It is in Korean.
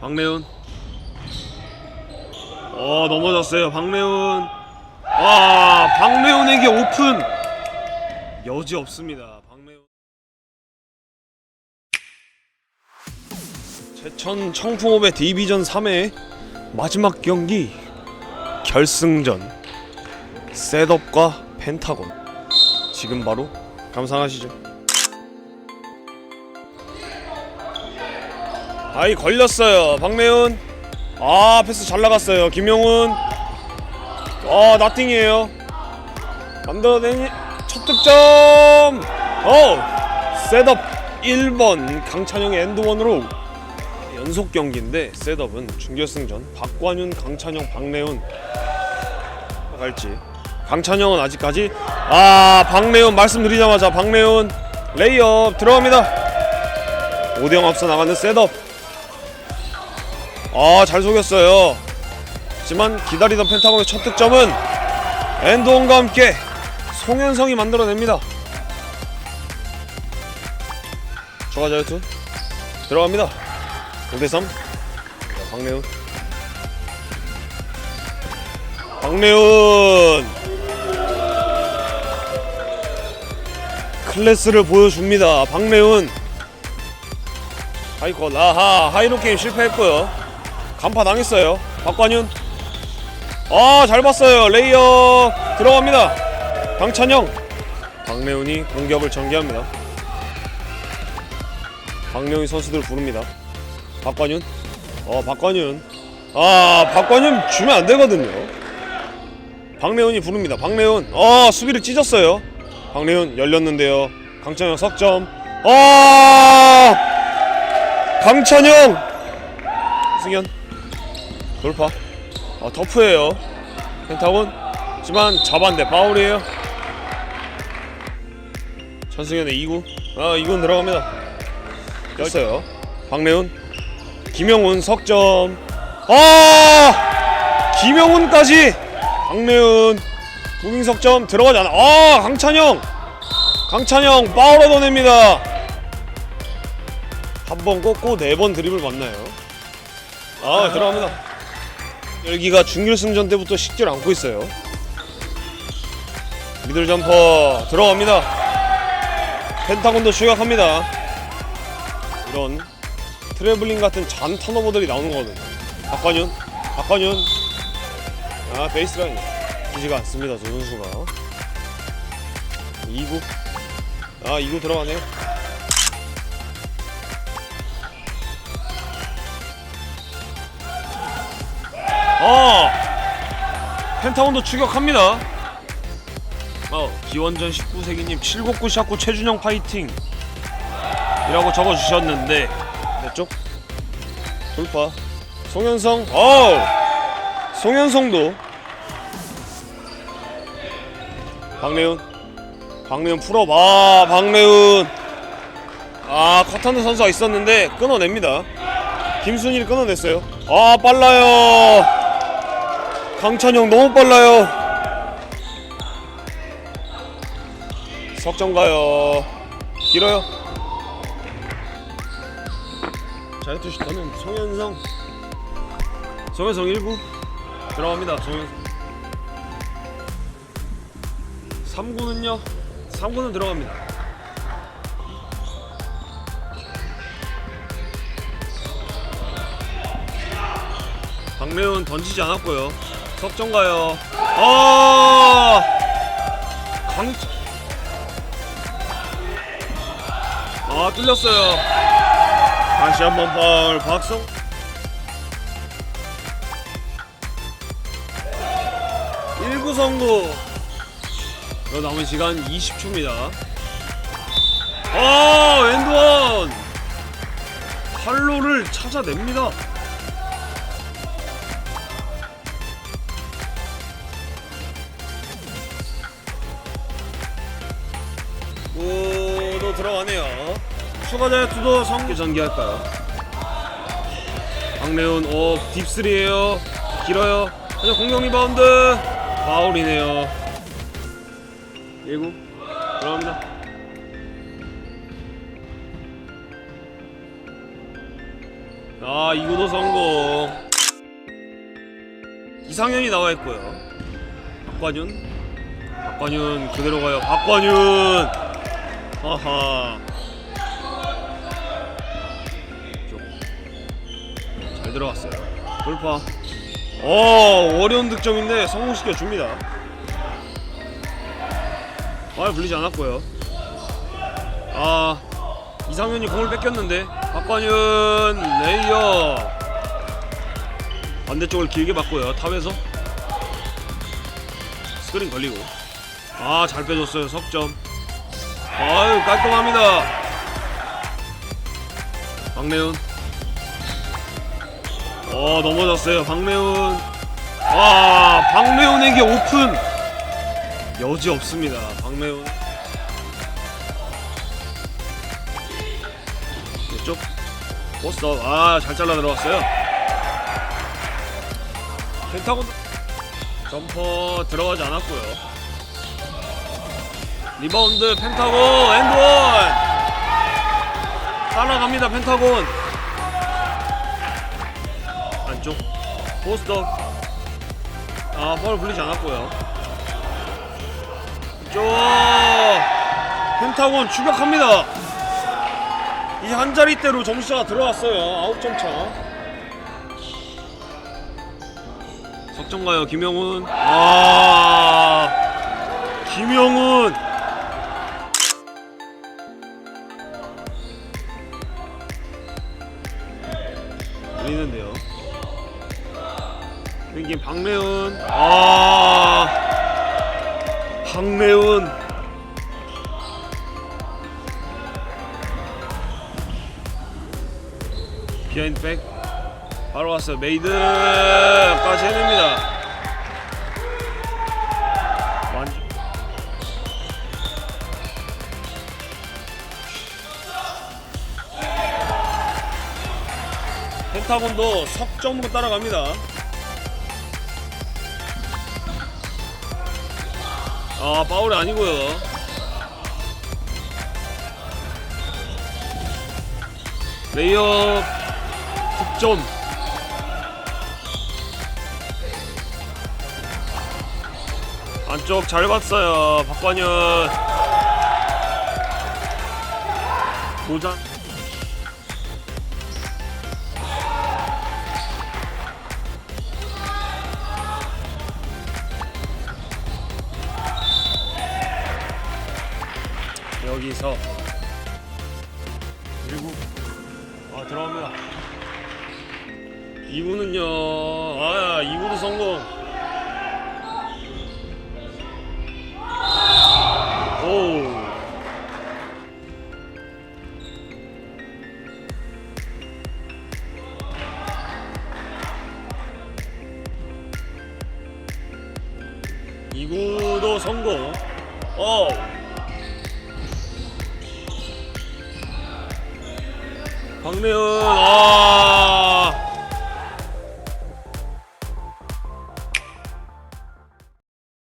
박래훈. 어 넘어졌어요. 박래훈. 와 박래훈에게 오픈. 여지 없습니다. 박래훈. 제천 청풍호배 디비전 3회 마지막 경기 결승전. 셋업과 펜타곤. 지금 바로 감상하시죠 아이 걸렸어요. 박매훈 아 패스 잘 나갔어요. 김영훈. 아 나띵이에요. 만들어낸 첫 득점. 어 셋업 1번. 강찬영의 엔드원으로 연속 경기인데 셋업은 준결승전. 박관윤 강찬영 박래훈 갈지. 강찬영은 아직까지. 아 박래훈 말씀드리자마자 박래훈 레이업 들어갑니다. 5대0 앞서 나가는 셋업 아 잘 속였어요. 하지만 기다리던 펜타곤의 첫 득점은 엔드원과 함께 송현성이 만들어냅니다. 추가 자유투 들어갑니다. 5대3 박래훈. 박래훈! 클래스를 보여줍니다. 박래훈. 하이컷 아하 하이로 게임 실패했고요 간파 당했어요. 박관윤. 아 잘 봤어요. 레이어 들어갑니다. 강찬영. 박래훈이 공격을 전개합니다. 박래훈이 선수들 부릅니다. 박관윤. 어 박관윤. 아 박관윤 주면 안 되거든요. 박래훈이 부릅니다. 박래훈 아 수비를 찢었어요. 박래훈 열렸는데요. 강찬영 석점. 아! 강찬영! 승현 돌파. 아 터프예요. 펜타곤. 하지만 잡았는데 파울이에요. 전승현의 2구. 아 2군 들어갑니다. 였어요. 박래훈. 김영훈 석점. 아! 김영훈까지! 박래훈. 무빙 석점 들어가지 않아. 아 강찬영. 강찬영 파울 얻어냅니다. 한 번 꽂고 네 번 드립을 맞나요? 아 들어갑니다 열기가 준결승전 때부터 식지를 않고 있어요. 미들 점퍼 들어갑니다. 펜타곤도 추격합니다. 이런 트래블링 같은 잔 턴오버들이 나오는 거거든요. 박관윤 박관윤. 아 베이스라인. 기지가 않습니다 저 선수가. 2구. 아 2구 들어가네요 펜타곤도 추격합니다. 어 기원전 19세기님 769 샤코 최준영 파이팅! 이라고 적어주셨는데 내쪽 돌파. 송현성 어우! 송현성도. 박래훈 박래훈 풀어봐 박래훈 아 컷하는 선수가 있었는데 끊어냅니다. 김순일이 끊어냈어요. 아 빨라요 강찬영 너무 빨라요. 석점 가요. 길어요? 자유투 슈터는 송현성. 송현성 1구 들어갑니다 송현성. 3구는요? 3구는 들어갑니다. 박래훈 던지지 않았고요 석점 가요? 아 강... 아 뚫렸어요. 다시 한번 파울 박성 일구 성구. 너 남은 시간 20초입니다. 아 엔드원! 팔로를 찾아냅니다 들어가네요. 추가 자유투도 성교 전개할까요? 박래훈 오 딥스리에요. 길어요. 하지만 공격 리바운드. 파울이네요. 1구. 들어갑니다. 아 이구도 성공. 이상현이 나와 있고요. 박관윤. 박관윤 그대로 가요. 박관윤 하하 쪽. 잘 들어갔어요. 돌파. 어 어려운 득점인데 성공시켜 줍니다. 아 불리지 않았고요. 아 이상현이 공을 뺏겼는데 박관윤 레이어. 반대쪽을 길게 맞고요. 탑에서 스크린 걸리고. 아 잘 빼줬어요. 석점 아유 깔끔합니다. 박래훈. 어 넘어졌어요. 박래훈. 와 박래훈에게 오픈. 여지 없습니다. 박래훈. 이쪽 포스터 아잘 잘라 들어갔어요. 펜타곤 점퍼 들어가지 않았고요 리바운드 펜타곤 엔드원! 따라갑니다 펜타곤. 안쪽. 포스터 아 파울 불리지 않았고요. 이쪽 펜타곤 추격합니다. 이 한 자리대로 점수차가 들어왔어요. 9점 차. 석점가요 김영훈. 아 김영훈 들리는데요. 땡긴 박래훈. 아, 박래훈. 비하인드 백. 바로 왔어요. 메이드까지 해냅니다. 펜타곤도 석점으로 따라갑니다. 아, 파울이 아니고요. 레이업 득점. 안쪽 잘 봤어요. 박관현. 도장. 여기서. 그리고 아 들어갑니다. 2구는요 아 2구도 성공. 오 이구도 성공. 어 박내은 아